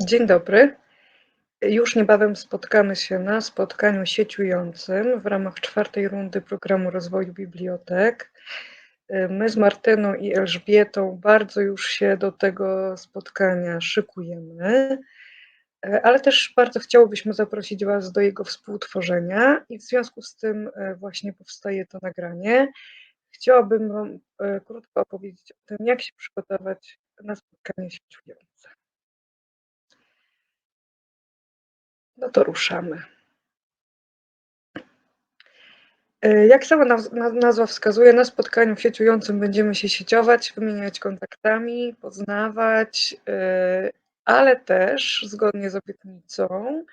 Dzień dobry. Już niebawem spotkamy się na spotkaniu sieciującym w ramach czwartej rundy programu rozwoju bibliotek. My z Martyną i Elżbietą bardzo już się do tego spotkania szykujemy, ale też bardzo chciałobyśmy zaprosić Was do jego współtworzenia i w związku z tym e, właśnie powstaje to nagranie. Chciałabym Wam e, krótko opowiedzieć o tym, jak się przygotować na spotkanie sieciujące. No to ruszamy. E, jak sama nazwa wskazuje, na spotkaniu sieciującym będziemy się sieciować, wymieniać kontaktami, poznawać, e, ale też zgodnie z obietnicą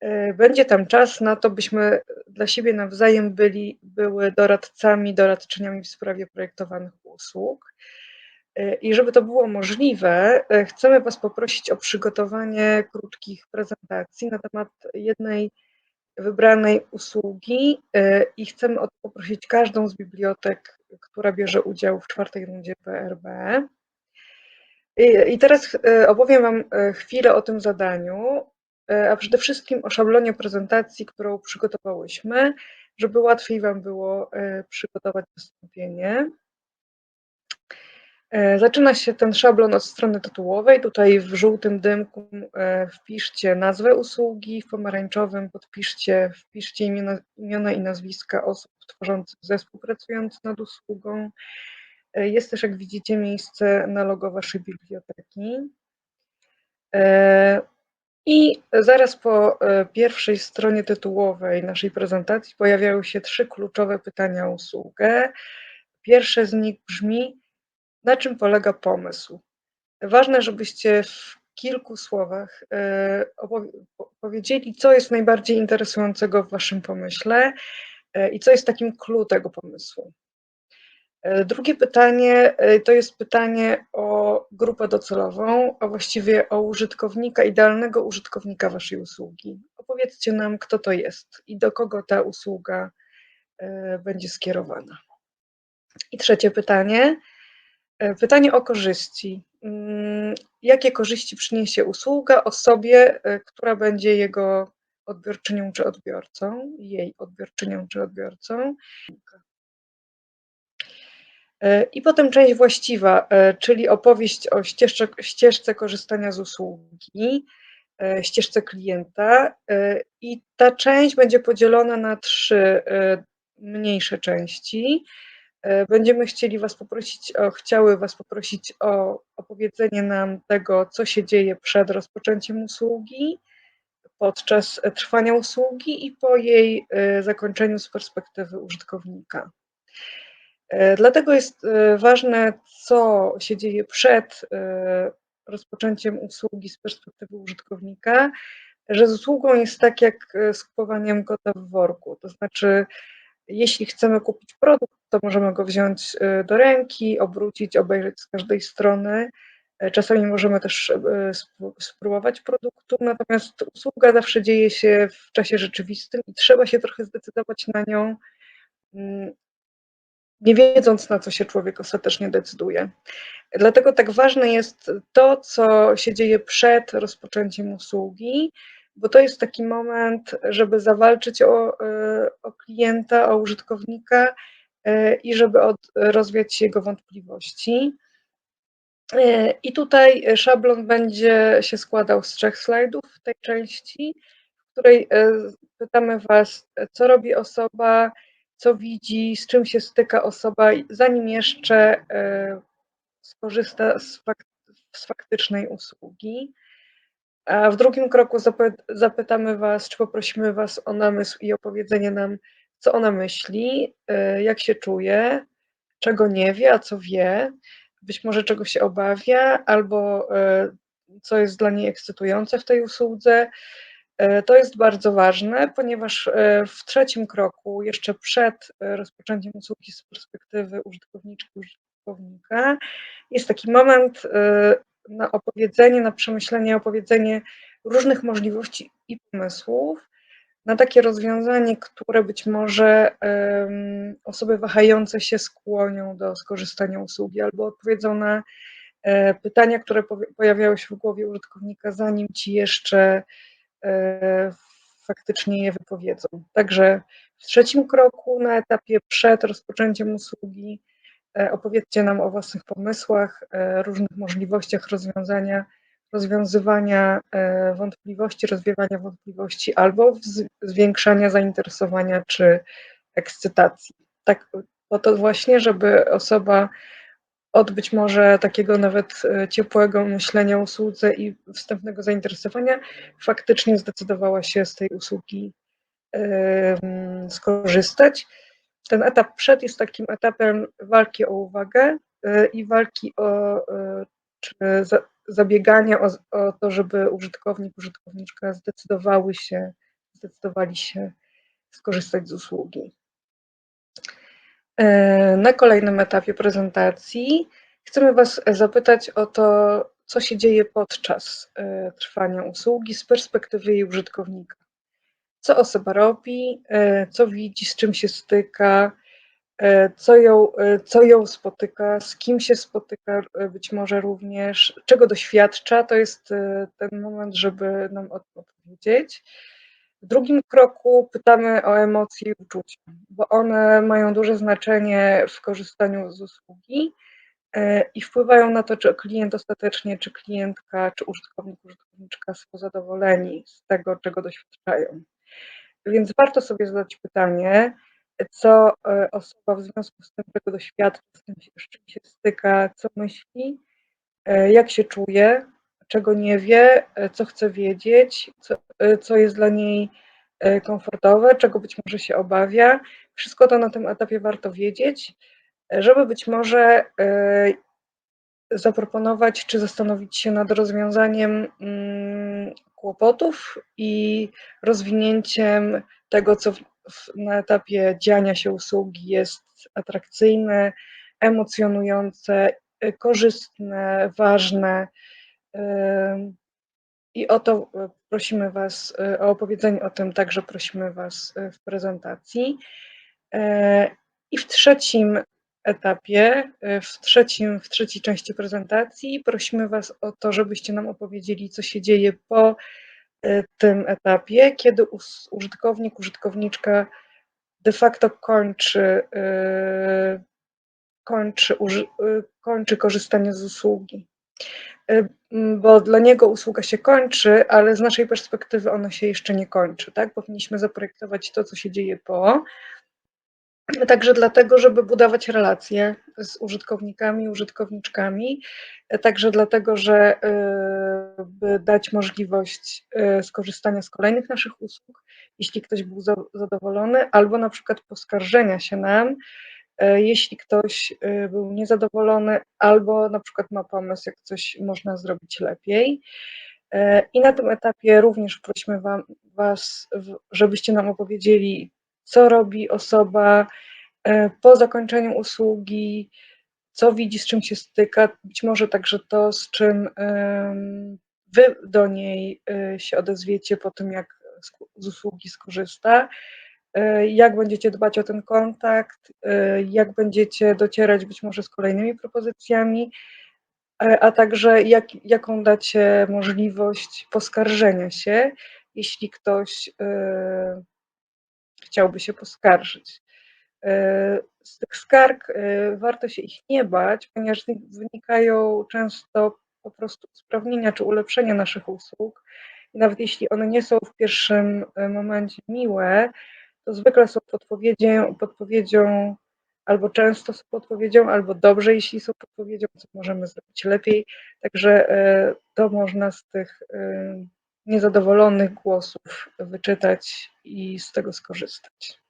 e, będzie tam czas na to, byśmy dla siebie nawzajem byli, były doradcami, doradczyniami w sprawie projektowanych usług. E, I żeby to było możliwe, e, chcemy Was poprosić o przygotowanie krótkich prezentacji na temat jednej wybranej usługi e, i chcemy o to poprosić każdą z bibliotek, która bierze udział w czwartej rundzie PRB. I teraz opowiem Wam chwilę o tym zadaniu, a przede wszystkim o szablonie prezentacji, którą przygotowałyśmy, żeby łatwiej Wam było przygotować wystąpienie. E, zaczyna się ten szablon od strony tytułowej. Tutaj w żółtym dymku e, wpiszcie nazwę usługi, w pomarańczowym podpiszcie, wpiszcie imiona, imiona i nazwiska osób tworzących zespół pracujący nad usługą. E, jest też, jak widzicie, miejsce na logo Waszej biblioteki. I zaraz po pierwszej stronie tytułowej naszej prezentacji pojawiają się trzy kluczowe pytania o usługę. Pierwsze z nich brzmi, na czym polega pomysł? Ważne, żebyście w kilku słowach e, powiedzieli, co jest najbardziej interesującego w Waszym pomyśle e, i co jest takim clue tego pomysłu. E, drugie pytanie to jest pytanie o grupę docelową, a właściwie o użytkownika, idealnego użytkownika Waszej usługi. Opowiedzcie nam, kto to jest i do kogo ta usługa będzie skierowana. I trzecie pytanie pytanie o korzyści. Mm, jakie korzyści przyniesie usługa osobie, e, która będzie jego odbiorczynią czy odbiorcą, jej odbiorczynią czy odbiorcą? E, I potem część właściwa, czyli opowieść o ścieżce, ścieżce korzystania z usługi, ścieżce klienta. I ta część będzie podzielona na trzy mniejsze części. E, będziemy chcieli Was poprosić, o, chciały Was poprosić o opowiedzenie nam tego, co się dzieje przed rozpoczęciem usługi, podczas trwania usługi i po jej e, zakończeniu z perspektywy użytkownika. E, dlatego jest ważne, co się dzieje przed rozpoczęciem usługi z perspektywy użytkownika, że z usługą jest tak jak z kupowaniem kota w worku, to znaczy jeśli chcemy kupić produkt, to możemy go wziąć y, do ręki, obrócić, obejrzeć z każdej strony. E, czasami możemy też e, spróbować produktu, natomiast usługa zawsze dzieje się w czasie rzeczywistym i trzeba się trochę zdecydować na nią, mm, nie wiedząc, na co się człowiek ostatecznie decyduje. Dlatego tak ważne jest to, co się dzieje przed rozpoczęciem usługi, bo to jest taki moment, żeby zawalczyć o, e, o klienta, o użytkownika e, i żeby od, rozwiać jego wątpliwości. E, I tutaj szablon będzie się składał z trzech slajdów w tej części, w której pytamy Was, co robi osoba, co widzi, z czym się styka osoba, zanim jeszcze skorzysta z, fak z faktycznej usługi. A w drugim kroku zapytamy Was, czy poprosimy Was o namysł i opowiedzenie nam, co ona myśli, e, jak się czuje, czego nie wie, a co wie, być może czego się obawia, albo e, co jest dla niej ekscytujące w tej usłudze. E, to jest bardzo ważne, ponieważ w trzecim kroku, jeszcze przed rozpoczęciem usługi z perspektywy użytkowniczki, użytkownika, jest taki moment na opowiedzenie, na przemyślenie, opowiedzenie różnych możliwości i pomysłów na takie rozwiązanie, które być może um, osoby wahające się skłonią do skorzystania usługi albo odpowiedzą na e, pytania, które pojawiały się w głowie użytkownika, zanim ci jeszcze e, faktycznie je wypowiedzą. Także w trzecim kroku, na etapie przed rozpoczęciem usługi, opowiedzcie nam o własnych pomysłach, różnych możliwościach rozwiązania, rozwiązywania wątpliwości, rozwiewania wątpliwości albo zwiększania zainteresowania czy ekscytacji. Tak, po to właśnie, żeby osoba od być może takiego nawet e, ciepłego myślenia o usłudze i wstępnego zainteresowania faktycznie zdecydowała się z tej usługi skorzystać. Ten etap przed jest takim etapem walki o uwagę e, i walki o e, czy zabiegania o, o to, żeby użytkownik, użytkowniczka zdecydowały się, zdecydowali się skorzystać z usługi. E, na kolejnym etapie prezentacji chcemy Was zapytać o to, co się dzieje podczas e, trwania usługi z perspektywy jej użytkownika. Co osoba robi, e, co widzi, z czym się styka, co ją, co ją spotyka, z kim się spotyka, być może również, czego doświadcza. To jest ten moment, żeby nam odpowiedzieć. W drugim kroku pytamy o emocje i uczucia, bo one mają duże znaczenie w korzystaniu z usługi e, i wpływają na to, czy klient ostatecznie, czy klientka, czy użytkownik, użytkowniczka są zadowoleni z tego, czego doświadczają. Więc warto sobie zadać pytanie, co e, osoba w związku z tym, czego doświadcza, z tym, z czym się styka, co myśli, e, jak się czuje, czego nie wie, e, co chce wiedzieć, co, co jest dla niej komfortowe, czego być może się obawia. Wszystko to na tym etapie warto wiedzieć, żeby być może zaproponować czy zastanowić się nad rozwiązaniem mm, kłopotów i rozwinięciem tego, co na etapie dziania się usługi jest atrakcyjne, emocjonujące, korzystne, ważne i o to e, prosimy Was, e, o opowiedzenie o tym także prosimy Was e, w prezentacji. I w trzecim etapie, w, trzecim, w trzeciej części prezentacji prosimy Was o to, żebyście nam opowiedzieli, co się dzieje po tym etapie, kiedy użytkownik, użytkowniczka de facto kończy, kończy, kończy korzystanie z usługi. Bo dla niego usługa się kończy, ale z naszej perspektywy ona się jeszcze nie kończy, tak? Powinniśmy zaprojektować to, co się dzieje po. Także dlatego, żeby budować relacje z użytkownikami, użytkowniczkami, także dlatego, że y, dać możliwość y, skorzystania z kolejnych naszych usług, jeśli ktoś był zadowolony, albo na przykład poskarżenia się nam, E, jeśli ktoś był niezadowolony albo na przykład ma pomysł, jak coś można zrobić lepiej. I na tym etapie również prosimy wam, Was, żebyście nam opowiedzieli, co robi osoba po zakończeniu usługi, co widzi, z czym się styka, być może także to, z czym Wy do niej się odezwiecie po tym, jak z usługi skorzysta. E, jak będziecie dbać o ten kontakt, e, jak będziecie docierać być może z kolejnymi propozycjami, e, a także jak, jaką dacie możliwość poskarżenia się, jeśli ktoś chciałby się poskarżyć. Z tych skarg warto się ich nie bać, ponieważ wynikają często po prostu usprawnienia czy ulepszenia naszych usług. I nawet jeśli one nie są w pierwszym momencie miłe, to zwykle są podpowiedzią, podpowiedzią albo często są podpowiedzią, albo dobrze, jeśli są podpowiedzią, co możemy zrobić lepiej. Także e, to można z tych e, niezadowolonych głosów wyczytać i z tego skorzystać.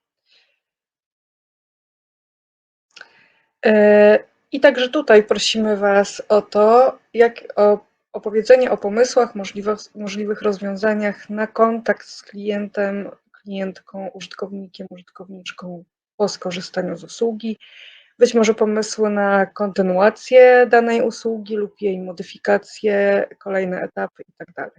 E, I także tutaj prosimy Was o to, jak o opowiedzenie o pomysłach, możliwych, rozwiązaniach na kontakt z klientem klientką, użytkownikiem, użytkowniczką po skorzystaniu z usługi. Być może pomysły na kontynuację danej usługi lub jej modyfikację, kolejne etapy itd.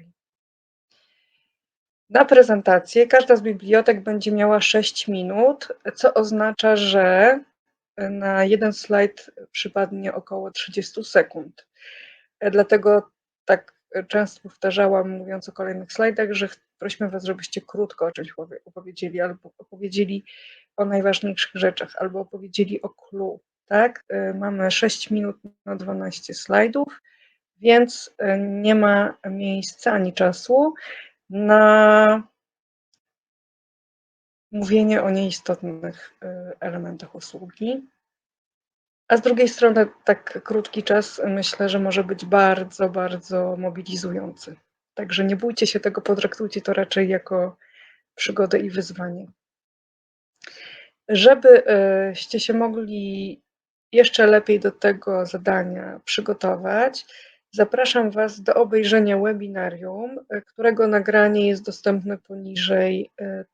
Na prezentację każda z bibliotek będzie miała 6 minut, co oznacza, że na jeden slajd przypadnie około 30 sekund. Dlatego tak często powtarzałam, mówiąc o kolejnych slajdach, że prosimy Was, żebyście krótko o czymś opowie- opowiedzieli, albo opowiedzieli o najważniejszych rzeczach, albo opowiedzieli o clue. Tak? E, Mamy 6 minut na 12 slajdów, więc e, nie ma miejsca ani czasu na mówienie o nieistotnych y, elementach usługi. A z drugiej strony, tak krótki czas myślę, że może być bardzo, bardzo mobilizujący. Także nie bójcie się tego, potraktujcie to raczej jako przygodę i wyzwanie. Żebyście się mogli jeszcze lepiej do tego zadania przygotować, zapraszam Was do obejrzenia webinarium, y, którego nagranie jest dostępne poniżej y,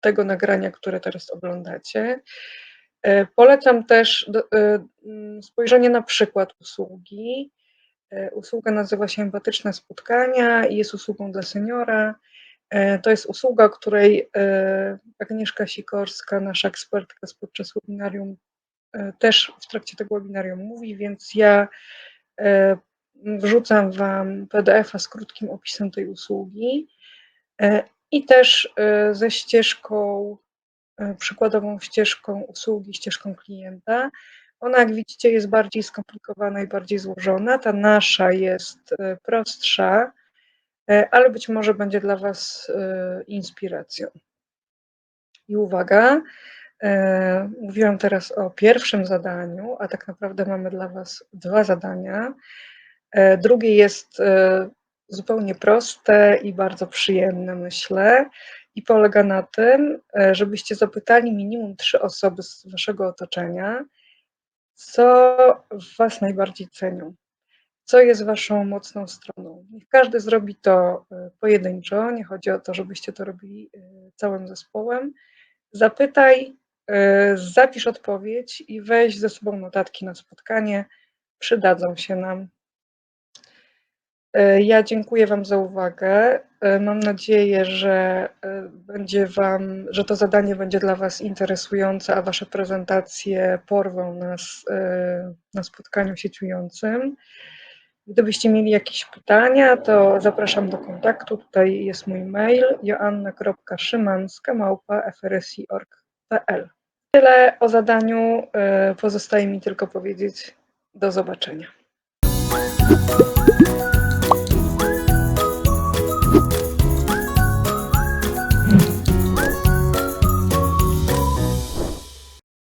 tego nagrania, które teraz oglądacie. E, Polecam też mm, spojrzenie na przykład usługi. Usługa nazywa się Empatyczne Spotkania i jest usługą dla seniora. To jest usługa, której Agnieszka Sikorska, nasza ekspertka podczas webinarium, też w trakcie tego webinarium mówi, więc ja wrzucam Wam PDF-a z krótkim opisem tej usługi e, i też e, ze ścieżką e, przykładową ścieżką usługi, ścieżką klienta. Ona, jak widzicie, jest bardziej skomplikowana i bardziej złożona. Ta nasza jest prostsza, ale być może będzie dla Was inspiracją. I uwaga, mówiłam teraz o pierwszym zadaniu, a tak naprawdę mamy dla Was dwa zadania. E, Drugie jest e, zupełnie proste i bardzo przyjemne, myślę, i polega na tym, e, żebyście zapytali minimum trzy osoby z Waszego otoczenia, co Was najbardziej cenią, co jest Waszą mocną stroną. Niech każdy zrobi to pojedynczo, nie chodzi o to, żebyście to robili całym zespołem. Zapytaj, zapisz odpowiedź i weź ze sobą notatki na spotkanie, przydadzą się nam. E, Ja dziękuję Wam za uwagę. E, Mam nadzieję, że e, będzie Wam, że to zadanie będzie dla Was interesujące, a Wasze prezentacje porwą nas na spotkaniu sieciującym. Gdybyście mieli jakieś pytania, to zapraszam do kontaktu. Tutaj jest mój mail joanna.szymanska.frsi.org.pl Tyle o zadaniu. Pozostaje mi tylko powiedzieć do zobaczenia.